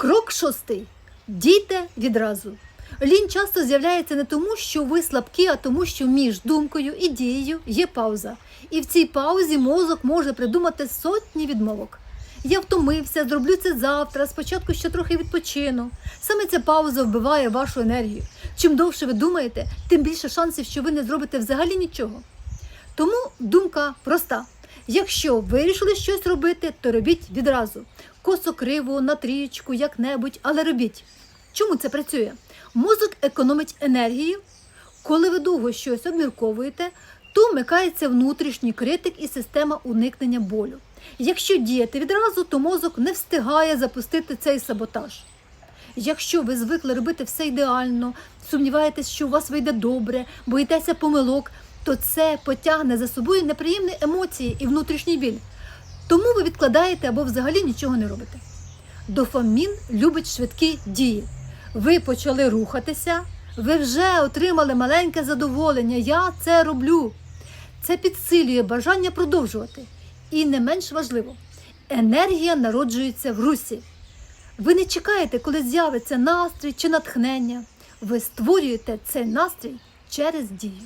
Крок шостий. Дійте відразу. Лінь часто з'являється не тому, що ви слабкі, а тому, що між думкою і дією є пауза. І в цій паузі мозок може придумати сотні відмовок. Я втомився, зроблю це завтра, спочатку ще трохи відпочину. Саме ця пауза вбиває вашу енергію. Чим довше ви думаєте, тим більше шансів, що ви не зробите взагалі нічого. Тому думка проста: якщо вирішили щось робити, то робіть відразу. Косо криво, на трієчку, як-небудь, але робіть. Чому це працює? Мозок економить енергію. Коли ви довго щось обмірковуєте, то вмикається внутрішній критик і система уникнення болю. Якщо діяти відразу, то мозок не встигає запустити цей саботаж. Якщо ви звикли робити все ідеально, сумніваєтесь, що у вас вийде добре, боїтеся помилок, то це потягне за собою неприємні емоції і внутрішній біль. Тому ви відкладаєте або взагалі нічого не робите. Дофамін любить швидкі дії. Ви почали рухатися, ви вже отримали маленьке задоволення. Я це роблю. Це підсилює бажання продовжувати. І не менш важливо, енергія народжується в русі. Ви не чекаєте, коли з'явиться настрій чи натхнення. Ви створюєте цей настрій через дію.